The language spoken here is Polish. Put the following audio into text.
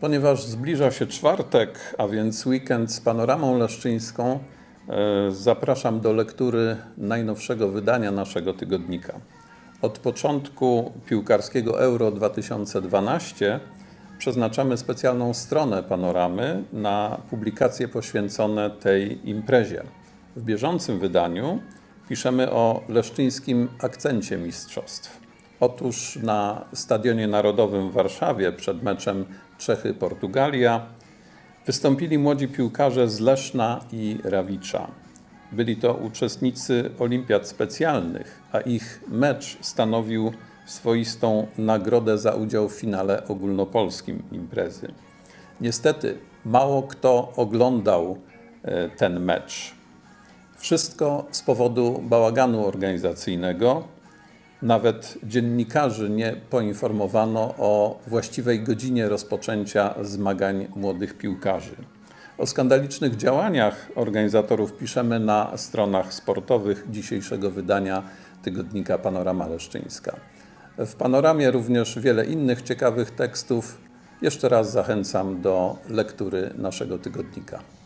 Ponieważ zbliża się czwartek, a więc weekend z panoramą leszczyńską, e, zapraszam do lektury najnowszego wydania naszego tygodnika. Od początku piłkarskiego Euro 2012 przeznaczamy specjalną stronę panoramy na publikacje poświęcone tej imprezie. W bieżącym wydaniu piszemy o leszczyńskim akcencie mistrzostw. Otóż na Stadionie Narodowym w Warszawie przed meczem Czechy-Portugalia wystąpili młodzi piłkarze z Leszna i Rawicza. Byli to uczestnicy olimpiad specjalnych, a ich mecz stanowił swoistą nagrodę za udział w finale ogólnopolskim imprezy. Niestety mało kto oglądał e, ten mecz. Wszystko z powodu bałaganu organizacyjnego. Nawet dziennikarzy nie poinformowano o właściwej godzinie rozpoczęcia zmagań młodych piłkarzy. O skandalicznych działaniach organizatorów piszemy na stronach sportowych dzisiejszego wydania tygodnika Panorama Leszczyńska. W panoramie również wiele innych ciekawych tekstów. Jeszcze raz zachęcam do lektury naszego tygodnika.